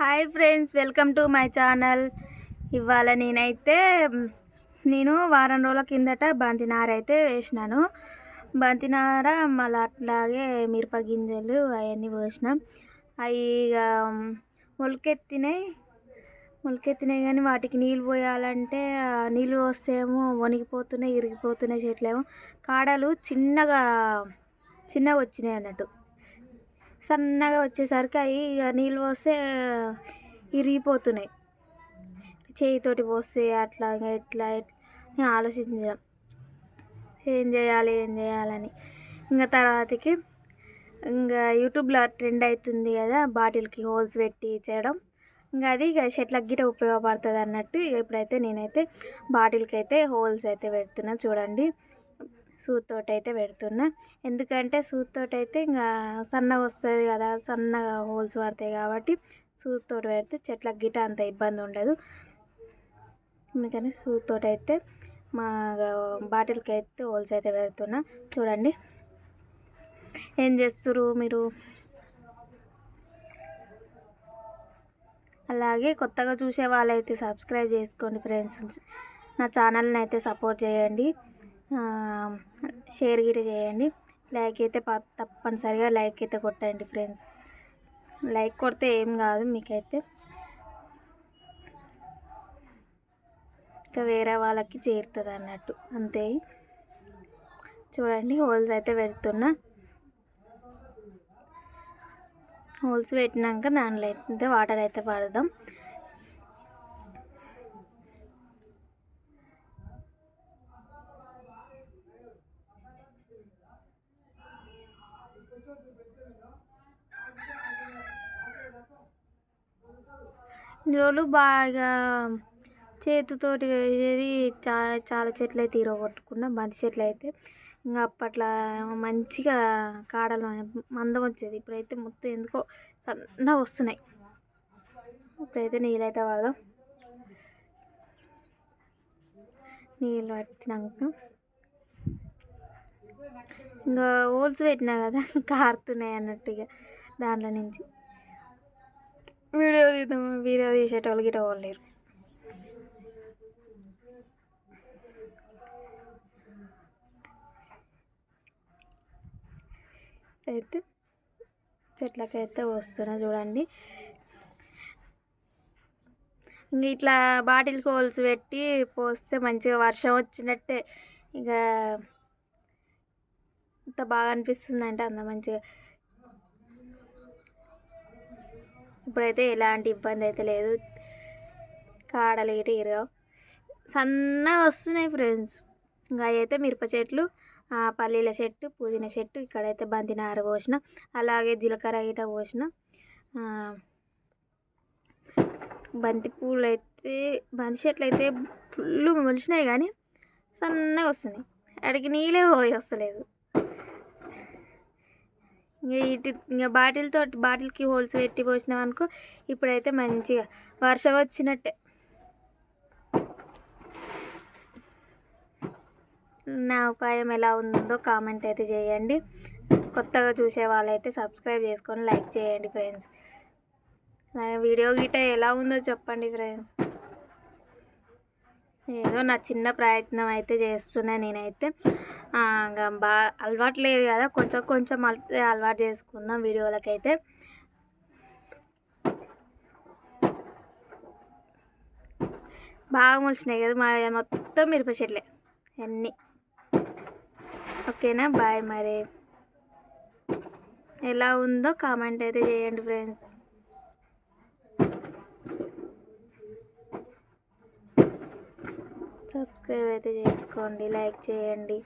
Hi friends welcome to my channel. ఇవాళ నేనైతే నేను వారం రోజుల కిందట బంతినార అయితే వేసినాను. బంతినార మళ్ళీ అట్లాగే మిరప గింజలు అవన్నీ పోసినాం. అవి ఇక మొలకెత్తినాయి. మొలకెత్తినాయి కానీ వాటికి నీళ్ళు పోయాలంటే నీళ్ళు పోస్తేమో వణిగిపోతున్నాయి ఇరిగిపోతున్నాయి చెట్లేమో. కాడలు చిన్నగా చిన్నగా వచ్చినాయి అన్నట్టు. సన్నగా వచ్చేసరికి అవి ఇక నీళ్ళు పోస్తే ఇరిగిపోతున్నాయి. చేయితోటి పోస్తే అట్లా ఎట్లా ఎట్లా ఆలోచించడం ఏం చేయాలి ఏం చేయాలని. ఇంకా తర్వాతకి ఇంకా యూట్యూబ్లో ట్రెండ్ అవుతుంది కదా బాటిల్కి హోల్స్ పెట్టి చేయడం ఇంకా అది ఇక చెట్లకి గిట ఉపయోగపడుతుంది అన్నట్టు ఇప్పుడైతే నేనైతే బాటిల్కి అయితే హోల్స్ అయితే పెడుతున్నా. చూడండి. సూత్తోటి అయితే పెడుతున్నా. ఎందుకంటే సూత్తోటి అయితే ఇంకా సన్నగా వస్తుంది కదా సన్నగా హోల్స్ పడతాయి కాబట్టి సూత్తోటి పెడితే చెట్లకు గిట అంత ఇబ్బంది ఉండదు. అందుకని సూత్తోటి అయితే మా బాటిల్కి అయితే హోల్స్ అయితే పెడుతున్నా. చూడండి. ఏం చేస్తారు మీరు? అలాగే కొత్తగా చూసే వాళ్ళైతే సబ్స్క్రైబ్ చేసుకోండి ఫ్రెండ్స్. నా ఛానల్ని అయితే సపోర్ట్ చేయండి. షేర్ గిట చేయండి. లైక్ అయితే ప- తప్పనిసరిగా లైక్ అయితే కొట్టండి ఫ్రెండ్స్ లైక్ కొడితే ఏం కాదు మీకైతే. ఇంకా వేరే వాళ్ళకి చేరుతుంది అన్నట్టు. అంతే. చూడండి హోల్స్ అయితే పెడుతున్నా. హోల్స్ పెట్టినాక దాంట్లో అయితే వాటర్ అయితే పడదాం రోజులు బాగా చేతితోటి వేసేది చాలా చాలా చెట్లు అయితే ఇరగొట్టుకున్నా బంతి చెట్లు అయితే. ఇంకా అప్పట్లో మంచిగా కాడలు మందం వచ్చేది. ఇప్పుడైతే మొత్తం ఎందుకో సన్నగా వస్తున్నాయి. ఇప్పుడైతే నీళ్ళైతే పడదాం నీళ్ళు పట్టినాక ఇంకా హోల్స్ పెట్టినా కదా కారుతున్నాయి అన్నట్టుగా దాంట్లో నుంచి. వీడియో తీద్దాం వీడియో తీసేటోళ్ళు గిట్ట పోలేరు అయితే చెట్లకైతే వస్తున్నా చూడండి. ఇంక ఇట్లా బాటిల్ హోల్స్ పెట్టి పోస్తే మంచిగా వర్షం వచ్చినట్టే. ఇక అంత బాగా అనిపిస్తుంది అంటే అంత మంచిగా. ఇప్పుడైతే ఎలాంటి ఇబ్బంది అయితే లేదు. కాడలు గిట ఇరగవు. సన్నగా వస్తున్నాయి ఫ్రెండ్స్. ఇంకా అవి అయితే మిరప చెట్లు పల్లీల చెట్టు పుదీనా చెట్టు ఇక్కడైతే బంతినార పోసిన అలాగే జీలకర్ర గిట పోసిన బంతి పూలు అయితే బంతి చెట్లు అయితే ఫుల్ మొలిచినాయి కానీ సన్నగా వస్తున్నాయి. అడిగి నీళ్ళే పోయి వస్తలేదు. ఇంకా ఇటు ఇంకా బాటిల్తో బాటిల్కి హోల్స్ పెట్టి పోసినాం అనుకో ఇప్పుడైతే మంచిగా వర్షం వచ్చినట్టే. నా ఉపాయం ఎలా ఉందో కామెంట్ అయితే చేయండి. కొత్తగా చూసే వాళ్ళైతే సబ్స్క్రైబ్ చేసుకొని లైక్ చేయండి ఫ్రెండ్స్. వీడియో గిట ఎలా ఉందో చెప్పండి ఫ్రెండ్స్. ఏదో నా చిన్న ప్రయత్నం అయితే చేస్తున్నా నేనైతే. ఇంకా బాగా అలవాటు లేదు కదా కొంచెం కొంచెం అలవాటు చేసుకుందాం వీడియోలకైతే. బాగా మొలిచినాయి కదా మా మొత్తం మిరప చెట్లే అన్నీ. ఓకేనా? బాయ్ మరి. ఎలా ఉందో కామెంట్ అయితే చేయండి ఫ్రెండ్స్. సబ్స్క్రైబ్ అయితే చేసుకోండి లైక్ చేయండి.